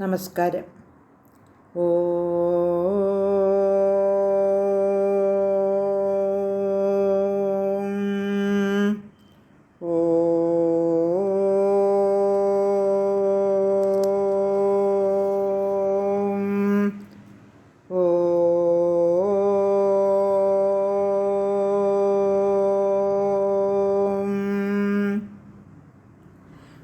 നമസ്കാരം. ഓ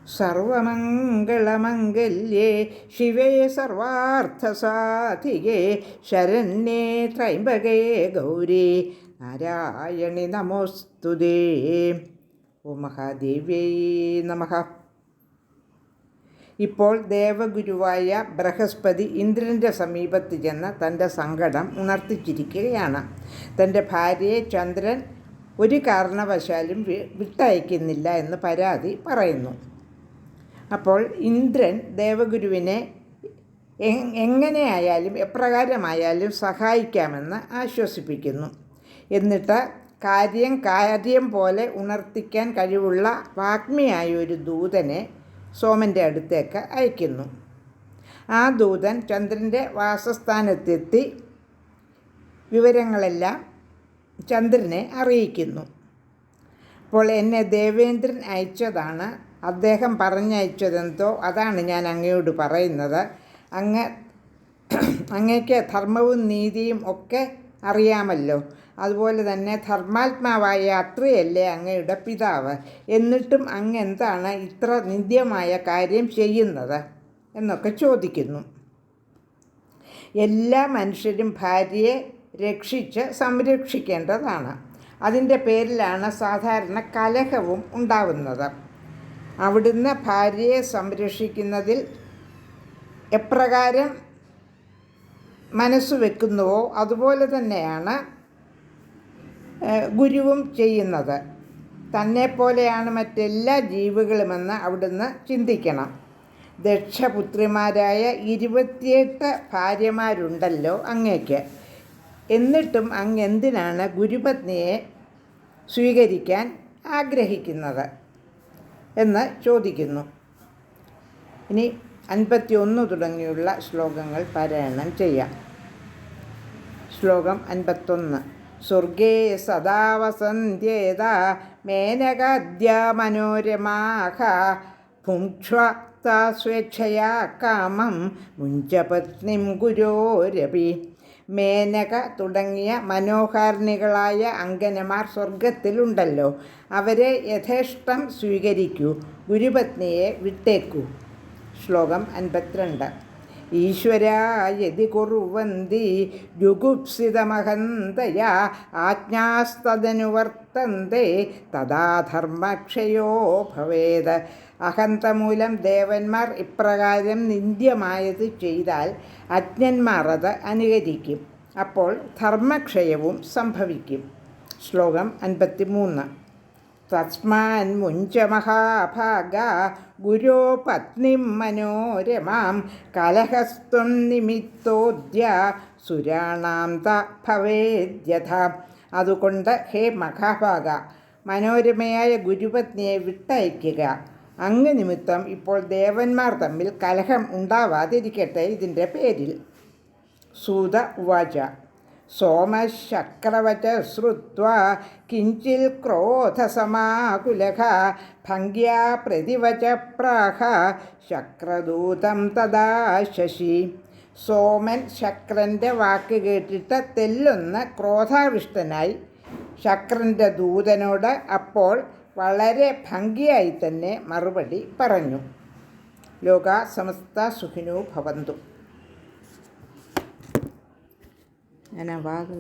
സർവമംഗളമംഗല്യേ ശിവേ സർവാർത്ഥസാധികേ ശരണ്യേ ത്രൈംബകേ ഗൗരി നാരായണി നമോസ്തുതേ. ഓ മഹാദേവ്യൈ നമ. ഇപ്പോൾ ദേവഗുരുവായ ബൃഹസ്പതി ഇന്ദ്രന്റെ സമീപത്ത് ചെന്ന് തന്റെ സങ്കടം ഉണർത്തിച്ചിരിക്കുകയാണ്. തന്റെ ഭാര്യയെ ചന്ദ്രൻ ഒരു കാരണവശാലും വിട്ടയക്കുന്നില്ല എന്ന് പരാതി പറയുന്നു. അപ്പോൾ ഇന്ദ്രൻ ദേവഗുരുവിനെ എങ്ങനെയായാലും എപ്രകാരമായാലും സഹായിക്കാമെന്ന് ആശ്വസിപ്പിക്കുന്നു. എന്നിട്ട് കാര്യം കാര്യം പോലെ ഉണർത്തിക്കാൻ കഴിവുള്ള വാഗ്മിയായ ഒരു ദൂതനെ സോമന്റെ അടുത്തേക്ക് അയക്കുന്നു. ആ ദൂതൻ ചന്ദ്രന്റെ വാസസ്ഥാനത്തെത്തി വിവരങ്ങളെല്ലാം ചന്ദ്രനെ അറിയിക്കുന്നു. അപ്പോൾ എന്നെ ദേവേന്ദ്രൻ അയച്ചതാണ് അദ്ദേഹം പറഞ്ഞയച്ചതെന്തോ അതാണ് ഞാൻ അങ്ങയോട് പറയുന്നത്. അങ്ങ് അങ്ങയ്ക്ക് ധർമ്മവും നീതിയും ഒക്കെ അറിയാമല്ലോ. അതുപോലെ തന്നെ ധർമാത്മാവായ അത്രയല്ലേ അങ്ങയുടെ പിതാവ്. എന്നിട്ടും അങ്ങ് എന്താണ് ഇത്ര നിന്ദ്യമായ കാര്യം ചെയ്യുന്നത് എന്നൊക്കെ ചോദിക്കുന്നു. എല്ലാ മനുഷ്യരും ഭാര്യയെ രക്ഷിച്ച് സംരക്ഷിക്കേണ്ടതാണ്. അതിന്റെ പേരിലാണ് സാധാരണ കലഹവും ഉണ്ടാവുന്നത്. അവിടുന്ന് ഭാര്യയെ സംരക്ഷിക്കുന്നതിൽ എപ്രകാരം മനസ്സ് വെക്കുന്നുവോ അതുപോലെ തന്നെയാണ് ഗുരുവും ചെയ്യുന്നത്. തന്നെപ്പോലെയാണ് മറ്റെല്ലാ ജീവികളുമെന്ന് അവിടുന്ന് ചിന്തിക്കണം. ദക്ഷപുത്രിമാരായ ഇരുപത്തിയെട്ട് ഭാര്യമാരുണ്ടല്ലോ അങ്ങേക്ക്. എന്നിട്ടും അങ്ങ് എന്തിനാണ് ഗുരുപത്നിയെ സ്വീകരിക്കാൻ ആഗ്രഹിക്കുന്നത്? എന്ന് ചോദിക്കുന്നു. ഇനി അൻപത്തി ഒന്ന് തുടങ്ങിയുള്ള ശ്ലോകങ്ങൾ പാരായണം ചെയ്യാം. ശ്ലോകം അൻപത്തൊന്ന്. സ്വർഗേ സദാ വസന്ധ്യേത മേനകാദ്യ മനോരമാഹ ഭുങ്ക്ഷ്വ സ്വേച്ഛയാ കാമം മുഞ്ചപത്നിം ഗുരോരപി മേനക തുടങ്ങിയ മനോഹാരിണികളായ അങ്കനമാർ സ്വർഗത്തിലുണ്ടല്ലോ അവരെ യഥേഷ്ടം സ്വീകരിക്കൂ. ഗുരുപത്നിയെ വിട്ടേക്കൂ. ശ്ലോകം അൻപത്തിരണ്ട്. ഈശ്വരാ യതി കുറുവന്തി ജുഗുപ്സിതമഹന്തയാ ആജ്ഞാസ്തദനുവർത്തന്തെ തഥാ ധർമ്മക്ഷയോ ഭവേത്. അഹന്ത മൂലം ദേവന്മാർ ഇപ്രകാരം നിന്ദ്യമായത് ചെയ്താൽ അജ്ഞന്മാർ അത് അനുകരിക്കും. അപ്പോൾ ധർമ്മക്ഷയവും സംഭവിക്കും. ശ്ലോകം അൻപത്തി മൂന്ന് തസ്മാൻ മുഞ്ച മഹാഭാഗ ഗുരോ പത്നിം മനോരമാം കലഹസ്ത്വം നിമിത്തോദ്യ സുരാണാം ത ഭവേദ്യഥ. അതുകൊണ്ട് ഹേ മഹാഭാഗ മനോരമയായ ഗുരുപത്നിയെ വിട്ടയക്കുക. അങ്ങ് നിമിത്തം ഇപ്പോൾ ദേവന്മാർ തമ്മിൽ കലഹം ഉണ്ടാവാതിരിക്കട്ടെ ഇതിന്റെ പേരിൽ. സൂത ഉവാച. സോമശക്രവച ശ്രുത്വാ കിഞ്ചിൽ പ്രതിവച പ്രാഹ ശക്രദൂതം തദാ ശശി. സോമൻ ശക്രന്റെ വാക്ക് കേട്ടിട്ട് തെല്ലുന്ന ക്രോധാവിഷ്ടനായി. ശക്രന്റെ ദൂതനോട് അപ്പോൾ വളരെ ഭംഗിയായി തന്നെ മറുപടി പറഞ്ഞു. ലോക സമസ്ത സുഖിനോ ഭവന്തു. ഞാൻ ആ വാക്ക്